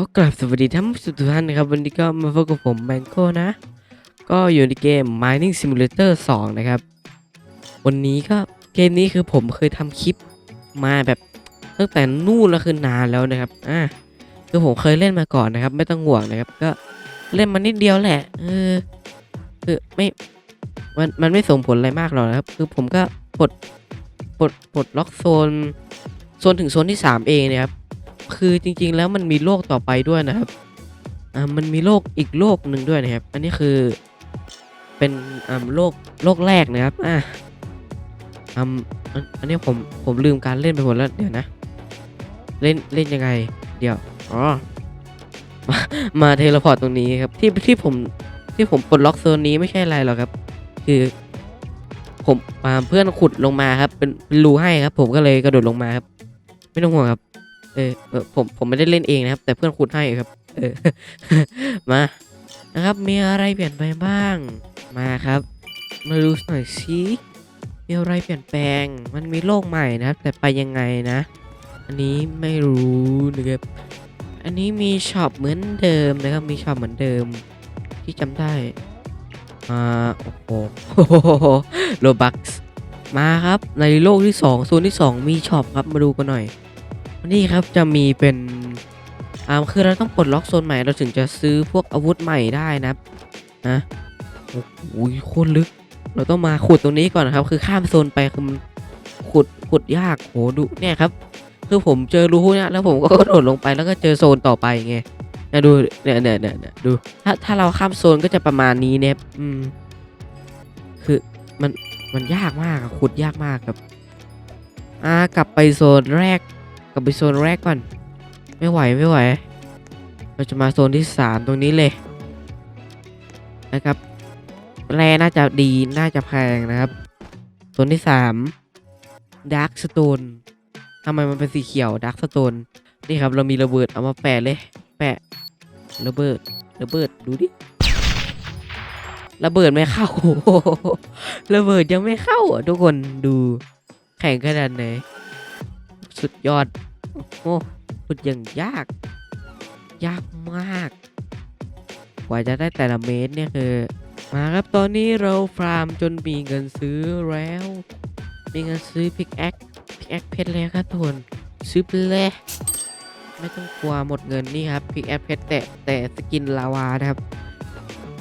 ก็กลับสวัสดีท่านผู้ชมทุกท่านนะครับ วันนี้ก็มาพบกับผมแมงโก้นะ ก็อยู่ในเกม Mining Simulator 2 นะครับ วันนี้ก็เกมนี้คือผมเคยทำคลิปมาแบบตั้งแต่นู่นแล้วคือนานแล้วนะครับอ่าคือผมเคยเล่นมาก่อนนะครับ ไม่ต้องห่วงนะครับ ก็เล่นมานิดเดียวแหละเออคือไม่มันมันไม่ส่งผลอะไรมากหรอกนะครับ คือผมก็ปลดปลดปลดล็อกโซนโซนถึงโซนที่ 3 เองนะครับ คือจริง ๆ แล้วมันมีโลกต่อไปด้วยนะครับอ่ามันมีโลกอีกโลกหนึ่งด้วยนะครับ อันนี้คือเป็นอ่าโลกโลกแรกนะครับอ่าอ่าอันอันนี้ผมผมลืมการเล่นไปหมดแล้วเดี๋ยวนะ เล่นเล่นยังไง เดี๋ยวอ๋อมามาเทเลพอร์ตตรงนี้ครับที่ที่ผมที่ผมปลดล็อกโซนนี้ไม่ใช่อะไรหรอกครับ คือผมเพื่อนขุดลงมาครับ เป็นเป็นรูให้ครับ ผมก็เลยกระโดดลงมาครับ ไม่ต้องห่วงครับ เออผมผมไม่ได้เล่นเองนะครับ แต่เพื่อนขุดให้ครับเออมานะครับมีอะไรเปลี่ยนไปบ้างมาครับ มาดูหน่อยสิมีอะไรเปลี่ยนแปลง มันมีโลกใหม่นะครับ แต่ไปยังไงนะ อันนี้ไม่รู้นะครับอันนี้มีช็อปเหมือนเดิมนะครับมีช็อปเหมือนเดิม ที่จำได้อ่าโอ้โหโลบักมาครับในโลกที่2โซนที่ 2 มีช็อปครับมาดูกันหน่อย นี่ครับจะมีเป็นอ่าคือเราต้องปลดล็อกโซนใหม่เราถึงจะซื้อพวกอาวุธใหม่ได้นะครับนะโอ้โหโคตรลึก เราต้องมาขุดตรงนี้ก่อนนะครับ คือข้ามโซนไปคือมันขุดขุดยากโหดูเนี่ยครับ คือผมเจอรูเนี่ยแล้วผมก็กระโดดลงไปแล้วก็เจอโซนต่อไปไงนะดูเนี่ยเนี่ยเนี่ยเนี่ยดูถ้าถ้าเราข้ามโซนก็จะประมาณนี้เนี่ยอืมคือมันมันยากมากขุดยากมากครับ อ่ากลับไปโซนแรก ลับไปโซนแรกก่อน ไม่ไหวไม่ไหว เราจะมาโซนที่สามตรงนี้เลย นะครับ แร่น่าจะดีน่าจะแพงนะครับ โซนที่สามดาร์กสโตนทำไมมันเป็นสีเขียวดาร์กสโตนนี่ครับ เรามีระเบิดเอามาแปะเลย แปะระเบิดระเบิดดูดิระเบิดไม่เข้าระเบิดยังไม่เข้าอะทุกคนดูแข่งขนาดไหน สุดยอด โอ้ขุดอย่างยาก ยากมาก กว่าจะได้แต่ละเมตรเนี่ยคือ มาครับตอนนี้เราฟาร์มจนมีเงินซื้อแล้ว มีเงินซื้อพิกแอคพิกแอคเพชรแล้วครับทุกคนซื้อไปเลยไม่ต้องกลัวหมดเงินนี่ครับพิกแอคเพชรแต่แต่สกินลาวานะครับ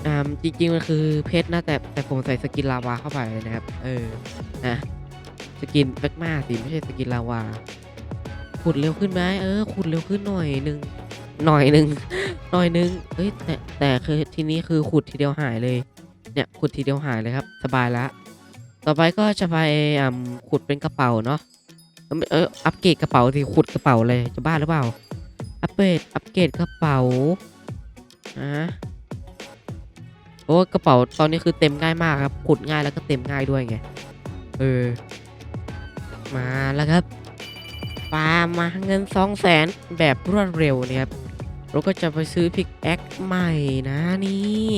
อ่าจริงๆมันคือเพชรนะแต่แต่ผมใส่สกินลาวาเข้าไปนะครับ เออนะสกินแบกมาสิไม่ใช่สกินลาวา ขุดเร็วขึ้นไหมเออขุดเร็วขึ้นหน่อยหนึ่งหน่อยหนึ่งหน่อยหนึ่งเอ้ยแต่แต่คือทีนี้คือขุดทีเดียวหายเลย เนี่ยขุดทีเดียวหายเลยครับ สบายละต่อไปก็จะไปอ่าขุดเป็นกระเป๋าเนาะเอออัปเกรดกระเป๋าที่ขุดกระเป๋าเลยจะบ้าหรือเปล่าอัปเกรดอัปเกรดกระเป๋าอะโอ้กระเป๋าตอนนี้คือเต็มง่ายมากครับขุดง่ายแล้วก็เต็มง่ายด้วยไงเออมาแล้วครับ ฟาร์มมาเงินสองแสนแบบรวดเร็วนะครับเราก็จะไปซื้อพิกแอคใหม่นะนี่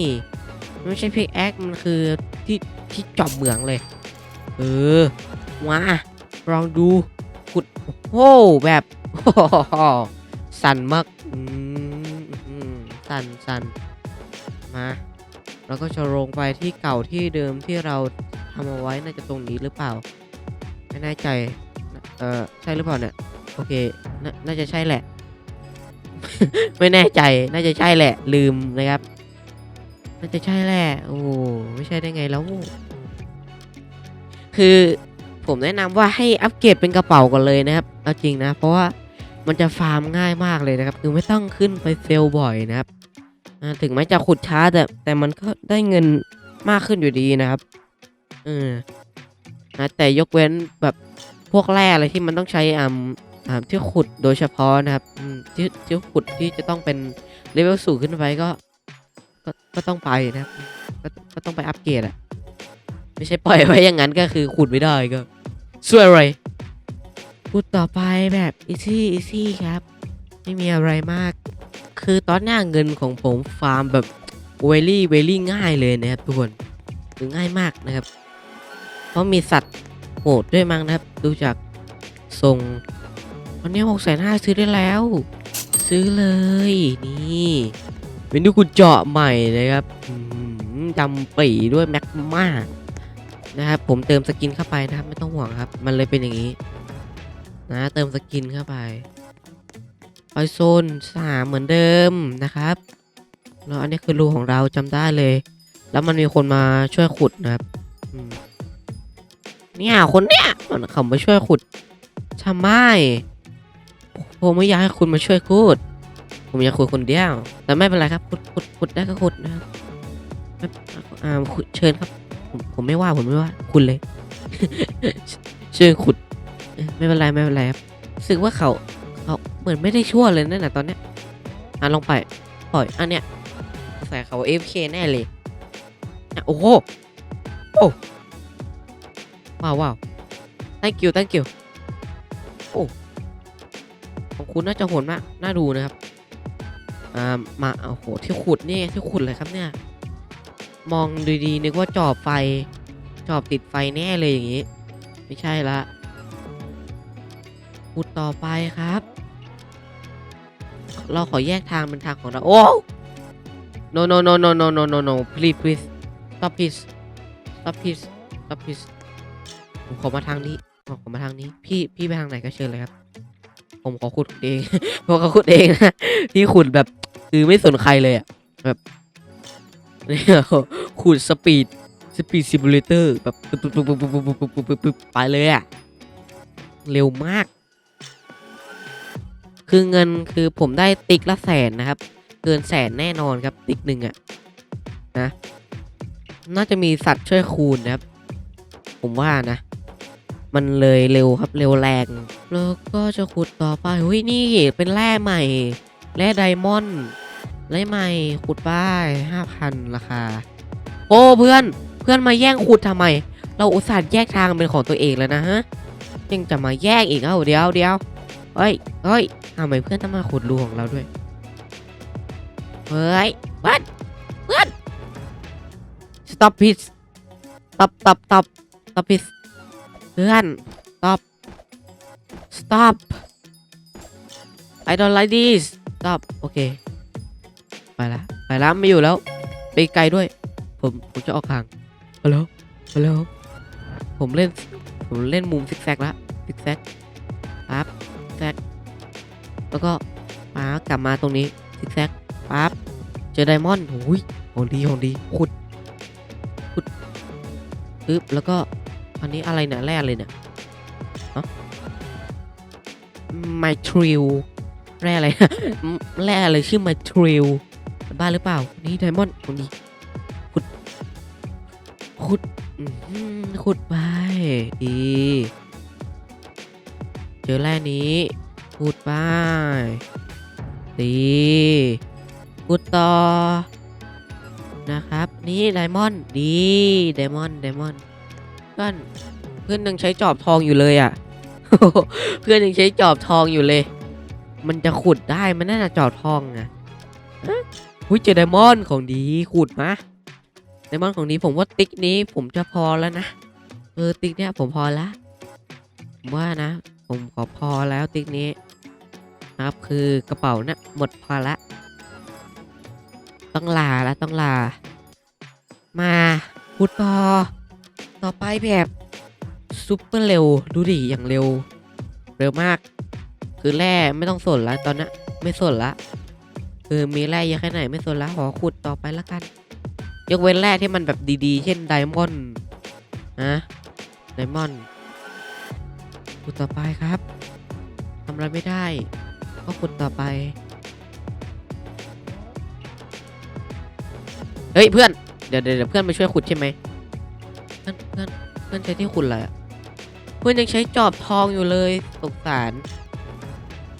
ไม่ใช่พิกแอคมันคือที่ที่จอบเหมืองเลย เออมาลองดูขุดโอ้แบบสั่นมากอืมสั่นสั่นมาเราก็จะลงไปที่เก่าที่เดิมที่เราทำเอาไว้น่าจะตรงนี้หรือเปล่า ไม่แน่ใจ เออใช่หรือเปล่าเนี่ย โอเคนน่าจะใช่แหละ ไม่แน่ใจ น่าจะใช่แหละ ลืมนะครับ น่าจะใช่แหละ โอ้ไม่ใช่ได้ไงแล้ว คือผมแนะนำว่าให้อัปเกรดเป็นกระเป๋าก่อนเลยนะครับ เอาจริงนะ เพราะว่ามันจะฟาร์มง่ายมากเลยนะครับ คือไม่ต้องขึ้นไปเซลบ่อยนะครับ ถึงแม้จะขุดช้าแต่แต่มันก็ได้เงินมากขึ้นอยู่ดีนะครับ เออนะแต่ยกเว้นแบบ พวกแร่อะไรที่มันต้องใช้อ่าอ่าที่ขุดโดยเฉพาะนะครับที่ที่ขุดที่จะต้องเป็นเลเวลสูงขึ้นไปก็ก็ก็ต้องไปนะครับก็ก็ต้องไปอัปเกรดอะไม่ใช่ปล่อยไว้อย่างนั้นก็คือขุดไม่ได้ก็ช่วยอะไรขุดต่อไปแบบอีซี่อีซี่ครับ ไม่มีอะไรมาก คือตอนหน้าเงินของผมฟาร์มแบบเวลี่เวลี่ง่ายเลยนะครับทุกคนคือง่ายมากนะครับ เพราะมีสัตว์ โหดด้วยมั้งนะครับ ดูจากทรงวันนี้หกแสนห้าซื้อได้แล้ว ซื้อเลยนี่เป็นที่คุณเจาะใหม่นะครับจำปีด้วยแม็กมานะครับผมเติมสกินเข้าไปนะครับ ไม่ต้องห่วงครับ มันเลยเป็นอย่างนี้นะเติมสกินเข้าไปไปโซนสามเหมือนเดิมนะครับแล้วอันนี้คือรูของเราจำได้เลย แล้วมันมีคนมาช่วยขุดนะครับอืม เนี่ยคนเนี้ยมันเขามาช่วยขุดทำไมผมไม่อยากให้คุณมาช่วยขุด ผมอยากขุดคนเดียว แต่ไม่เป็นไรครับขุดขุดขุดได้ก็ขุดนะครับอ่าเชิญครับผมผมไม่ว่าผมไม่ว่าคุณเลยเชิญขุด ไม่เป็นไรไม่เป็นไรครับรู้สึกว่าเขาเขาเหมือนไม่ได้ชั่วเลยนั่นน่ะตอนเนี้ยอะลงไปปล่อยอันเนี้ยใส่เขาเอฟเคแน่เลยอะโอ้โหโอ้ ว้าวว้าว thank you thank you โอ้ของคุณน่าจะโหดมาก น่าดูนะครับ อ่า มาโอ้โห ที่ขุดนี่ที่ขุดเลยครับเนี่ย มองดีๆนึกว่าจอบไฟ จอบติดไฟแน่เลยอย่างนี้ ไม่ใช่ละขุดต่อไปครับ เราขอแยกทางเป็นทางของเรา โอ้ no no no no no no no no please please stop please stop please stop please ผมขอมาทางนี้ขอมาทางนี้ พี่พี่ไปทางไหนก็เชิญเลยครับ ผมขอขุดเองเพราะเขาขุดเองนะที่ขุดแบบคือไม่สนใครเลยอะแบบขุดสปีดสปีดซิมูเลเตอร์แบบไปเลยอะเร็วมาก คือเงินคือผมได้ติ๊กละแสนนะครับ เกินแสนแน่นอนครับติ๊กหนึ่งอะนะ น่าจะมีสัตว์ช่วยคูณนะครับ ผมว่านะ มันเลยเร็วครับเร็วแรง แล้วก็จะขุดต่อไปเฮ้ยนี่เป็นแร่ใหม่แร่ไดมอนด์แร่ใหม่ขุดไปห้าพันราคาโอ้เพื่อนเพื่อนมาแย่งขุดทำไม เราอุตส่าห์แยกทางเป็นของตัวเองแล้วนะฮะยังจะมาแย่งอีกเอ้าเดียวเดียวเฮ้ยเฮ้ยทำไมเพื่อนต้องมาขุดรูของเราด้วยเฮ้ยเพื่อนเพื่อน stop please stop stop stop stop please เพื่อน stop stop I don't like this stop โอเค ไปละ ไปละไม่อยู่แล้ว ไปไกลด้วย ผม ผมจะออกห่างไปแล้วไปแล้วผมเล่น ผมเล่นมุมซิกแซกละซิกแซกปั๊บแซกแล้วก็มากลับมาตรงนี้ซิกแซกปั๊บเจอไดมอนด์โอ้ยของดีของดีขุด ขุดปึ๊บแล้วก็ อันนี้อะไรเนี่ยแร่อะไรเนี่ยไมทริลแร่อะไรแร่อะไรชื่อไมทริลบ้าหรือเปล่า นี่ไดมอนด์คนนี้ขุด ขุดขุดไป ดี เจอแร่นี้ขุดไปดีขุดต่อนะครับ นี่ไดมอนด์ดีไดมอนด์ไดมอนด์ พื่อนเพื่อนยังใช้จอบทองอยู่เลยอะ่ะเพื่อนยังใช้จอบทองอยู่เลย มันจะขุดได้มันน่าจะจอบทองอะหุ้ยเจอไดมอนด์ของดีขุดมาไดมอนด์ของดีผมว่าติ๊กนี้ผมจะพอแล้วนะเออติ๊กเนี้ยผมพอละผมว่านะ ผมขอพอแล้วติ๊กนี้นะครับคือกระเป๋านะ่ะหมดพอละ ต้องลาแล้วต้องลา มาพูดต่อ ต่อไปแบบซุปเปอร์เร็ว ดูดิ อย่างเร็ว เร็วมาก คือแร่ไม่ต้องสนละตอนนี้ไม่สนละ คือมีแร่เยอะแค่ไหนไม่สนละขอขุดต่อไปละกัน ยกเว้นแร่ที่มันแบบดีๆ เช่นไดมอนด์นะไดมอนด์ขุดต่อไปครับทำอะไรไม่ได้ ก็ขุดต่อไป เฮ้ยเพื่อน เดี๋ยวเดี๋ยวเพื่อนมาช่วยขุดใช่ไหม อนเพื่อนเพื่อนใช้ที่ขุดอะไรอะเพื่อนยังใช้จอบทองอยู่เลยสงสาร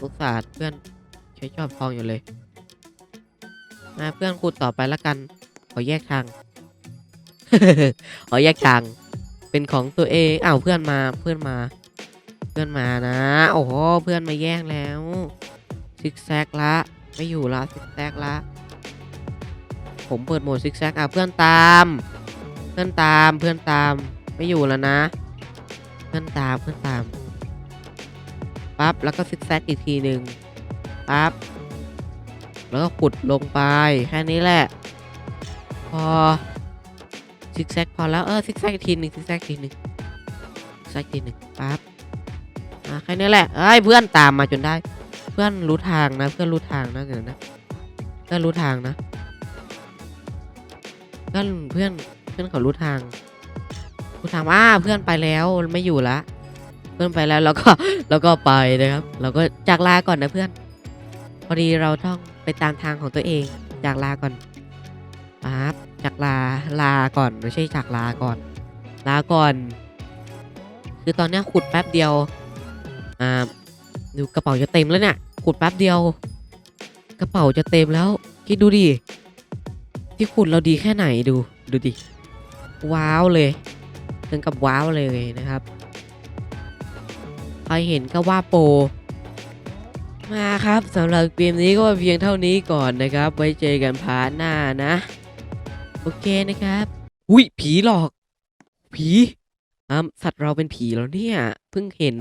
สงสารเพื่อนใช้จอบทองอยู่เลยมาเพื่อนขุดต่อไปละกัน ขอแยกทาง ขอแยกทาง เป็นของตัวเองอ้าวเพื่อนมาเพื่อนมา เพื่อนมานะ โอ้โหเพื่อนมาแย่งแล้วซิกแซกละไม่อยู่ละซิกแซกละผมเปิดโหมดซิกแซกอะเพื่อนตาม พื่อนตามเพื่อนตามไม่อยู่แล้วนะ เพื่อนตามเพื่อนตามปั๊บแล้วก็ซิกแซกอีกทีหนึ่งปั๊บแล้วก็ขุดลงไปแค่นี้แหละ พอซิกแซกพอแล้วเออซิกแซกอีกทีหนึ่งซิกแซกทีหนึ่งซิกแซกทีหนึ่งปั๊บอะแค่นี้แหละเอ้ยเพื่อนตามมาจนได้ เพื่อนรู้ทางนะ เพื่อนรู้ทางนะเดี๋ยวนะเพื่อนรู้ทางนะเพื่อนเพื่อน อนเขารู้ทางรู้ทางอ่าเพื่อนไปแล้วไม่อยู่ละ เพื่อนไปแล้วแล้วก็แล้วก็ไปนะครับ เราก็จากลาก่อนนะเพื่อน พอดีเราต้องไปตามทางของตัวเอง จากลาก่อนปั๊บจากลาลาก่อนไม่ใช่จากลาก่อน ลาก่อน คือตอนนี้ขุดแป๊บเดียวอ่าดูกระเป๋าจะเต็มแล้วเนี่ยขุดแป๊บเดียว กระเป๋าจะเต็มแล้วคิดดูดิที่ขุดเราดีแค่ไหนดูดูดิ ว้าวเลยถึงกับว้าวเลยนะครับใครเห็นก็ว่าโปรมาครับสำหรับเกมนี้ก็เพียงเท่านี้ก่อนนะครับ ไว้เจอกันพาร์ทหน้านะ โอเคนะครับอุ้ยผีหลอก ผีอ่าสัตว์เราเป็นผีแล้วเนี่ย เพิ่งเห็น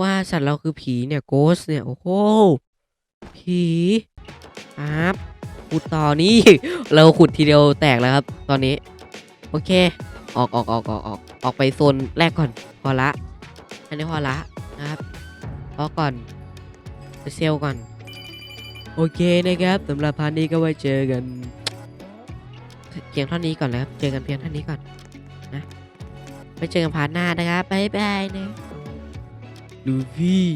ว่าสัตว์เราคือผีเนี่ยโกสเนี่ย โอ้โห ผีครับขุดต่อนี่ เราขุดทีเดียวแตกแล้วครับ ตอนนี้ โอเค ออกออกออกออกออกออกไปโซนแรกก่อนพอละ อันนี้พอละนะครับพอก่อนไปเซลก่อน โอเคนะครับสำหรับพาร์ทนี้ก็ไว้เจอกันเพียงเท่านี้ก่อนนะครับ เจอกันเพียงเท่านี้ก่อนนะไปเจอกันพาร์ทหน้านะครับบ๊ายบายนะลูฟี่